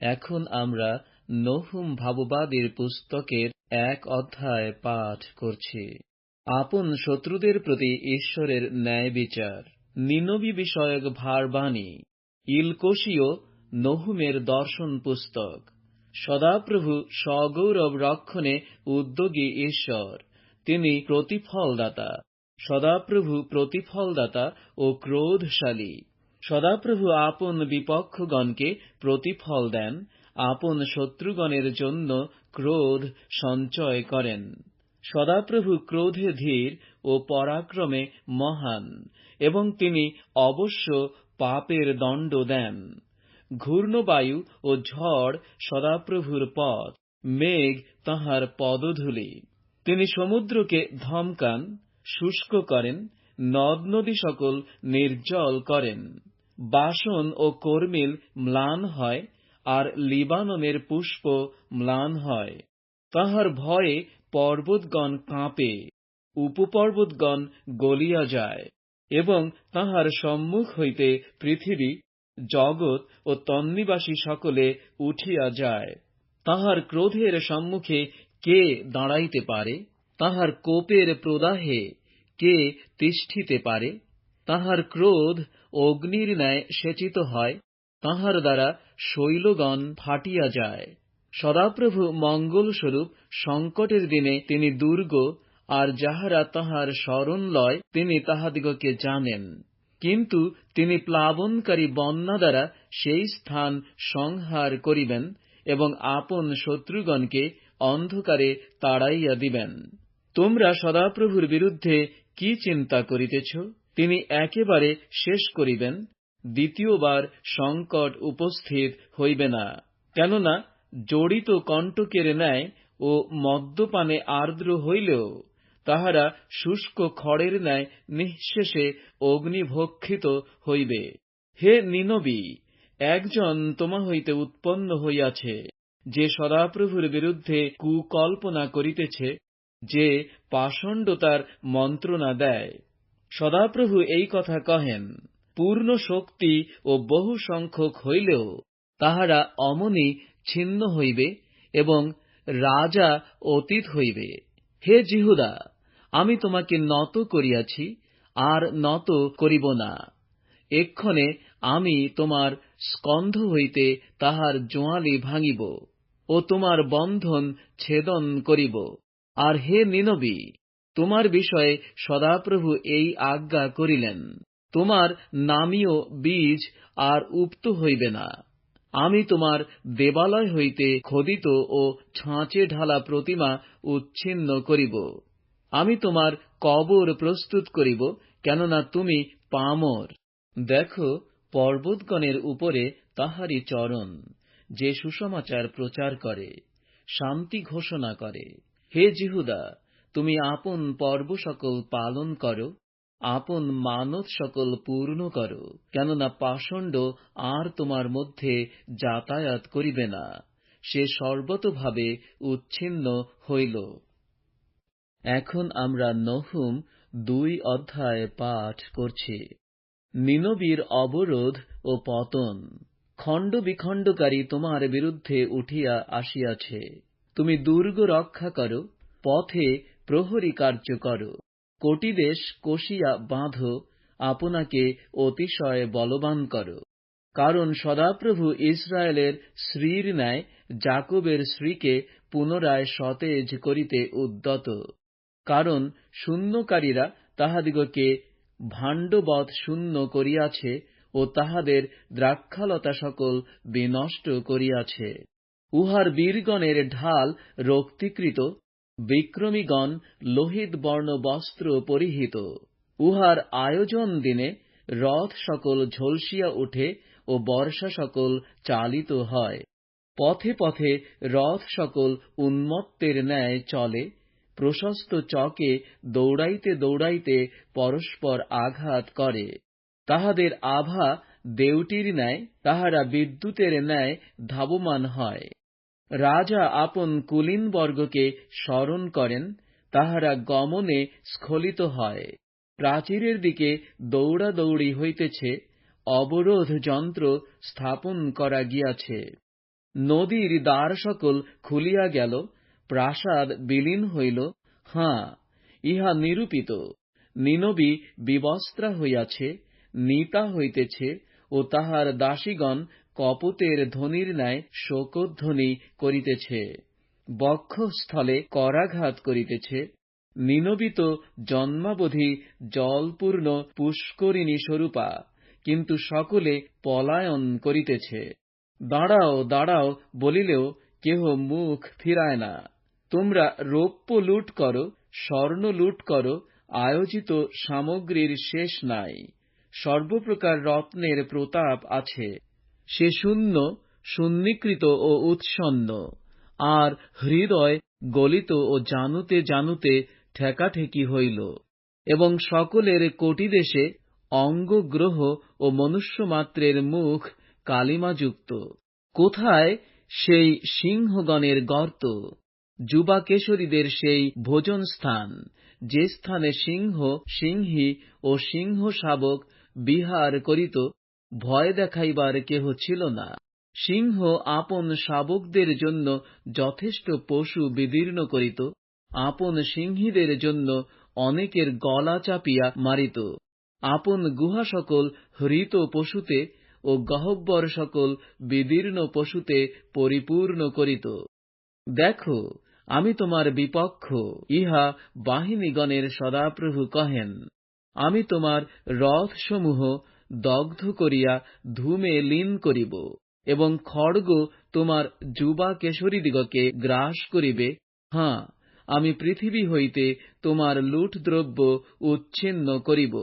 এখন আমরা নহুম ভাববাদীর পুস্তকের এক অধ্যায় পাঠ করছি। আপন শত্রুদের প্রতি ঈশ্বরের ন্যায় বিচার। নিনবী বিষয়ক ভারবাণী। ইলকোশীয় নহুমের দর্শন পুস্তক। সদাপ্রভু সগৌরব রক্ষণে উদ্যোগী ঈশ্বর। তিনি প্রতিফলদাতা। সদাপ্রভু প্রতিফলদাতা ও ক্রোধশালী। সদাপ্রভু আপন বিপক্ষগণকে প্রতিফল দেন, আপন শত্রুগণের জন্য ক্রোধ সঞ্চয় করেন। সদাপ্রভু ক্রোধে ধীর ও পরাক্রমে মহান, এবং তিনি অবশ্য পাপের দণ্ড দেন। ঘূর্ণবায়ু ও ঝড় সদাপ্রভুর পথ, মেঘ তাঁহার পদধূলি। তিনি সমুদ্রকে ধমকান, শুষ্ক করেন, নদ নদী সকল নির্জল করেন। বাসন ও কর্মিল ম্লান হয় আর লিবাননের পুষ্প ম্লান হয়। তাহার ভয়ে পর্বতগণ কাঁপে, উপপর্বতগণ গলিয়া যায় এবং তাহার সম্মুখ হইতে পৃথিবী, জগৎ ও তন্নিবাসী সকলে উঠিয়া যায়। তাহার ক্রোধের সম্মুখে কে দাঁড়াইতে পারে? তাহার কোপের প্রদাহে কে তিষ্ঠিতে পারে? তাহার ক্রোধ অগ্নির ন্যায় সেচিত হয়, তাহার দ্বারা শৈলগণ ফাটিয়া যায়। সদাপ্রভু মঙ্গলস্বরূপ সংকটের দিনে তিনি দুর্গ, আর যাহারা তাহার স্মরণ লয়, তিনি তাহাদিগকে জানেন। কিন্তু তিনি প্লাবনকারী বন্যা দ্বারা সেই স্থান সংহার করিবেন এবং আপন শত্রুগণকে অন্ধকারে তাড়াইয়া দিবেন। তোমরা সদাপ্রভুর বিরুদ্ধে কি চিন্তা করিতেছ? তিনি একেবারে শেষ করিবেন, দ্বিতীয়বার সংকট উপস্থিত হইবে না। কেননা, জড়িত কণ্টকের ন্যায় ও মদ্যপানে আর্দ্র হইলেও তাহারা শুষ্ক খড়ের ন্যায় নিঃশেষে অগ্নিভক্ষিত হইবে। হে নিনবী, একজন তোমা হইতে উৎপন্ন হইয়াছে, যে সদাপ্রভুর বিরুদ্ধে কুকল্পনা করিতেছে, যে পাষণ্ডতার মন্ত্রণা দেয়। সদাপ্রভু এই কথা কহেন, পূর্ণ শক্তি ও বহু সংখ্যক হইলেও তাহারা অমনি ছিন্ন হইবে এবং রাজা অতীত হইবে। হে জিহুদা, আমি তোমাকে নত করিয়াছি, আর নত করিব না। এক্ষণে আমি তোমার স্কন্ধ হইতে তাহার জোঁয়ালি ভাঙিব ও তোমার বন্ধন ছেদন করিব। আর হে নিনবী তোমার বিষয়ে সদাপ্রভু এই আজ্ঞা করিলেন, তোমার নামীয় বীজ আর উক্ত হইবে না। আমি তোমার দেবালয় হইতে খোদিত ও ছাঁচে ঢালা প্রতিমা উচ্ছিন্ন করিব। আমি তোমার কবর প্রস্তুত করিব, কেননা তুমি পামর। দেখো, পর্বতগণের উপরে তাহারই চরণ, যে সুসমাচার প্রচার করে, শান্তি ঘোষণা করে। হে জিহুদা তুমি আপন পর্ব সকল পালন করো, আপন মানত সকল পূর্ণ করো, কেননা পাষণ্ড আর তোমার মধ্যে যাতায়াত করিবে না, সে সর্বতভাবে উচ্ছিন্ন হইল। এখন আমরা নহুম দুই অধ্যায় পাঠ করছি। নিনবীর অবরোধ ও পতন। খণ্ড বিখণ্ডকারী তোমার বিরুদ্ধে উঠিয়া আসিয়াছে। তুমি দুর্গ রক্ষা করো, পথে প্রহরী কার্য করো কোটিদেশ কষিয়া বাঁধো আপনাকে অতিশয় বলবান করো। কারণ সদাপ্রভু ইসরায়েলের শ্রীর ন্যায় জাকবের শ্রীকে পুনরায় সতেজ করিতে উদ্যত। কারণ শূন্যকারীরা তাহাদিগকে ভাণ্ডবৎ শূন্য করিয়াছে ও তাহাদের দ্রাক্ষালতা সকল বিনষ্ট করিয়াছে। উহার বীরগণের ঢাল রক্তিকৃত বিক্রমীগণ লোহিত বর্ণ বস্ত্র পরিহিত। উহার আয়োজন দিনে রথ সকল ঝলসিয়া উঠে ও বর্ষা সকল চালিত হয়। পথে পথে রথ সকল উন্মত্তের ন্যায় চলে, প্রশস্ত চকে দৌড়াইতে দৌড়াইতে পরস্পর আঘাত করে। তাহাদের আভা দেউটির ন্যায়, তাহারা বিদ্যুতের ন্যায় ধাবমান হয়। রাজা আপন কুলীনবর্গকে স্মরণ করেন, তাহারা গমনে স্খলিত হয়। প্রাচীরের দিকে দৌড়াদৌড়ি হইতেছে, অবরোধ যন্ত্র স্থাপন করা গিয়াছে। নদীর দ্বার সকল খুলিয়া গেল, প্রাসাদ বিলীন হইল, হাঁ, ইহা নিরূপিত। নিনবী বিবস্ত্রা হইয়াছে, নিতা হইতেছে, ও তাহার দাসীগণ কপতের ধ্বনির ন্যায় শোকধ্বনি করিতেছে। বক্ষস্থলে করাঘাত করিতেছে। নিনবিত জন্মাবধি জলপূর্ণ পুষ্করিণী স্বরূপা, কিন্তু সকলে পলায়ন করিতেছে। দাঁড়াও দাঁড়াও বলিলেও কেহ মুখ ফিরায় না। তোমরা রৌপ্য লুট করো, স্বর্ণ লুট করো, আয়োজিত সামগ্রীর শেষ নাই। সর্বপ্রকার রত্নের প্রতাপ আছে। সে শূন্য শূন্যীকৃত ও উৎসন্ন। আর হৃদয় গলিত ও জানুতে জানুতে ঠেকাঠেকি হইল। এবং সকলের কোটিদেশে অঙ্গগ্রহ ও মনুষ্যমাত্রের মুখ কালিমাযুক্ত। কোথায় সেই সিংহগণের গর্ত? যুবাকেশরীদের সেই ভোজনস্থান, যে স্থানে সিংহ, সিংহী ও সিংহ শাবক বিহার করিত ভয় দেখাইবার কেহ ছিল না। সিংহ আপন শাবকদের জন্য যথেষ্ট পশু বিদীর্ণ করিত, আপন সিংহীদের জন্য অনেকের গলা চাপিয়া মারিত। আপন গুহা সকল হৃত পশুতে ও গহ্বর সকল বিদীর্ণ পশুতে পরিপূর্ণ করিত। দেখো, আমি তোমার বিপক্ষ, ইহা বাহিনীগণের সদাপ্রভু কহেন। আমি তোমার রথসমূহ দগ্ধ করিয়া ধূমে লীন করিব এবং খড়গ তোমার যুবা কেশরীদিগকে গ্রাস করিবে, হাঁ, আমি পৃথিবী হইতে তোমার লুটদ্রব্য উচ্ছিন্ন করিব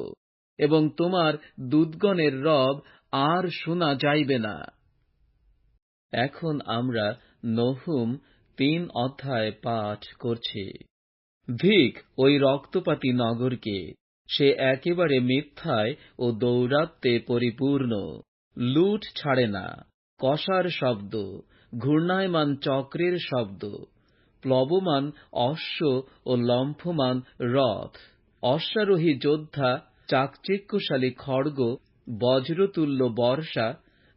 এবং তোমার দূতগণের রব আর শোনা যাইবে না। এখন আমরা নহুম তিন অধ্যায় পাঠ করছি। ধিক ওই রক্তপাতী নগরকে সে একেবারে মিথ্যায় ও দৌরাত্মে পরিপূর্ণ। লুট ছাড়ে না। কষার শব্দ, ঘূর্ণায়মান চক্রের শব্দ, প্লবমান অশ্ব ও লম্ফমান রথ। অশ্বারোহী যোদ্ধা, চাকচিক্যশালী খড়গ, বজ্রতুল্য বর্ষা,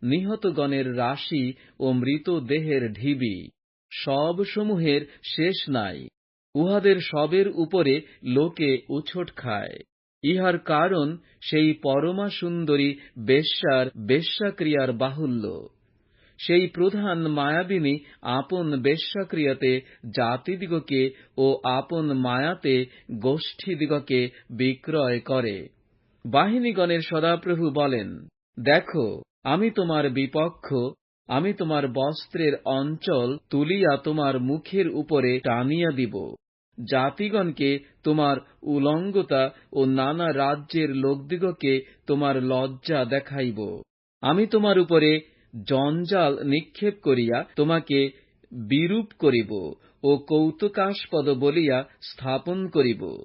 নিহতগণের রাশি ও মৃতদেহের ঢিবি। সব সমূহের শেষ নাই। উহাদের সবের উপরে লোকে উছট খায়। ইহার কারণ সেই পরমা সুন্দরী বেশ্যার বেশ্যাক্রিয়ার বাহুল্য। সেই প্রধান মায়াবিনী আপন বেশ্যাক্রিয়াতে জাতিদিগকে ও আপন মায়াতে গোষ্ঠীদিগকে বিক্রয় করে। বাহিনীগণের সদাপ্রভু বলেন, দেখো, আমি তোমার বিপক্ষ, আমি তোমার বস্ত্রের অঞ্চল তুলিয়া তোমার মুখের উপরে টানিয়া দিব। জাতিগণকে তোমার উলঙ্গতা ও নানা রাজ্যের লোকদিগকে তোমার লজ্জা দেখাইব। আমি তোমার উপরে জঞ্জাল নিক্ষেপ করিয়া তোমাকে বিরূপ করিব ও কৌতুকাস্পদ বলিয়া স্থাপন করিব।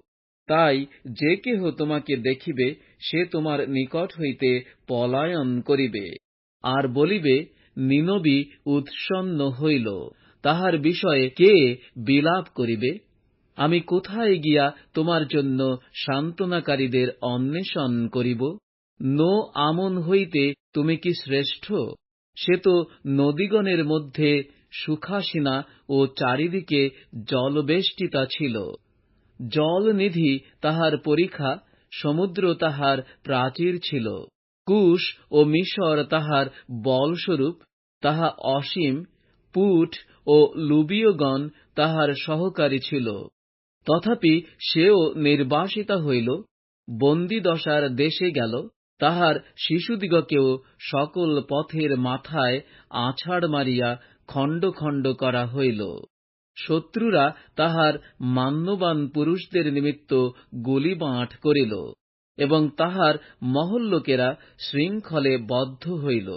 তাই যে কেহ তোমাকে দেখিবে, সে তোমার নিকট হইতে পলায়ন করিবে। আর বলিবে, নিনবী উৎসন্ন হইল, তাহার বিষয়ে কে বিলাপ করিবে? আমি কোথায় গিয়া তোমার জন্য সান্ত্বনাকারীদের অন্বেষণ করিব? নো আমন হইতে তুমি কি শ্রেষ্ঠ? সে তো নদীগণের মধ্যে সুখাসিনা ও চারিদিকে জলবেষ্টিতা ছিল। জলনিধি তাহার পরীক্ষা, সমুদ্র তাহার প্রাচীর ছিল। কুশ ও মিশর তাহার বলস্বরূপ, তাহা অসীম, পুট ও লুবীয়গণ তাহার সহকারী ছিল। তথাপি সেও নির্বাসিতা হইল, বন্দীদশার দেশে গেল, তাহার শিশুদিগকেও সকল পথের মাথায় আছাড় মারিয়া খণ্ড খণ্ড করা হইল। শত্রুরা তাহার মান্যবান পুরুষদের নিমিত্ত গুলিবাঁট করিল এবং তাহার মহল্লোকেরা শৃঙ্খলে বদ্ধ হইল।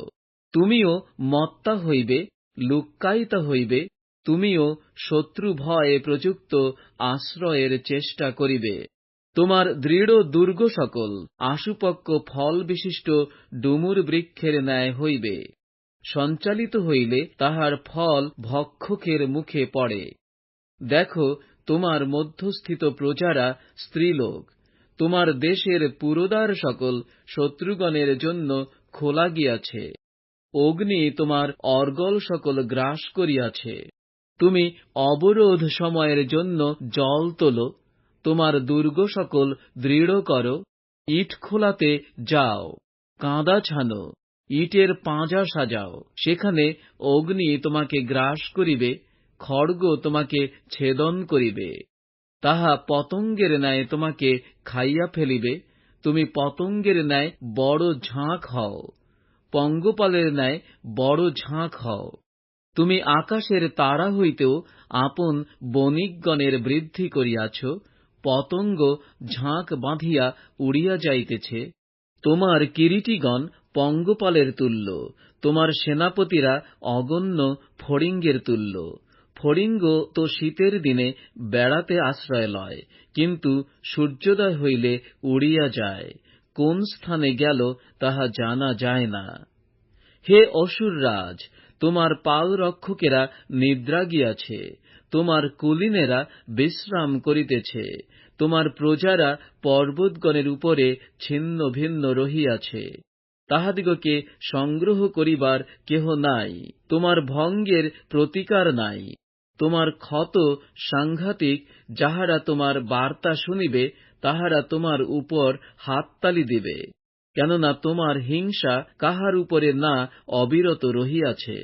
তুমিও মত্তা হইবে, লুক্কায়িতা হইবে তুমিও শত্রু ভয়ে প্রযুক্ত আশ্রয়ের চেষ্টা করিবে। তোমার দৃঢ় দুর্গ সকল আশুপক্ষ ফল বিশিষ্ট ডুমুর বৃক্ষের ন্যায় হইবে। সঞ্চালিত হইলে তাহার ফল ভক্ষকের মুখে পড়ে। দেখো, তোমার মধ্যস্থিত প্রজারা স্ত্রীলোক। তোমার দেশের পুরোদার সকল শত্রুগণের জন্য খোলা গিয়াছে। অগ্নি তোমার অর্গল সকল গ্রাস করিয়াছে। তুমি অবরোধ সময়ের জন্য জল তোলো, তোমার দুর্গ সকল দৃঢ় করো, ইট খোলাতে যাও, কাঁদা ছানো, ইটের পাঁজা সাজাও, সেখানে অগ্নি তোমাকে গ্রাস করিবে, খড়গ তোমাকে ছেদন করিবে, তাহা পতঙ্গের ন্যায় তোমাকে খাইয়া ফেলিবে, তুমি পতঙ্গের ন্যায় বড় ঝাঁক হও, পঙ্গপালের ন্যায় বড় ঝাঁক হও। তুমি আকাশের তারা হইতেও আপন বণিকগণের বৃদ্ধি করিয়াছ, পতঙ্গ ঝাঁক বাঁধিয়া উড়িয়া যাইতেছে। তোমার কিরীটিগণ পঙ্গপালের তুল্য, তোমার সেনাপতিরা অগণ্য ফড়িঙ্গের তুল্য। ফড়িঙ্গ তো শীতের দিনে বেড়াতে আশ্রয় লয়, কিন্তু সূর্যোদয় হইলে উড়িয়া যায়। কোন স্থানে গেল তাহা জানা যায় না। হে অসুররাজ তোমার পালরক্ষকেরা নিদ্রা গিয়াছে, তোমার কুলীনেরা বিশ্রাম করিতেছে, তোমার প্রজারা পর্বতগণের উপরে ছিন্ন ভিন্ন রহিয়াছে। তাহাদিগকে সংগ্রহ করিবার কেহ নাই, তোমার ভঙ্গের প্রতিকার নাই, তোমার ক্ষত সাংঘাতিক যাহারা তোমার বার্তা শুনিবে, তাহারা তোমার উপর হাততালি দিবে। কেননা তোমার হিংসা কাহার উপরে না অবিরত রহিয়াছে।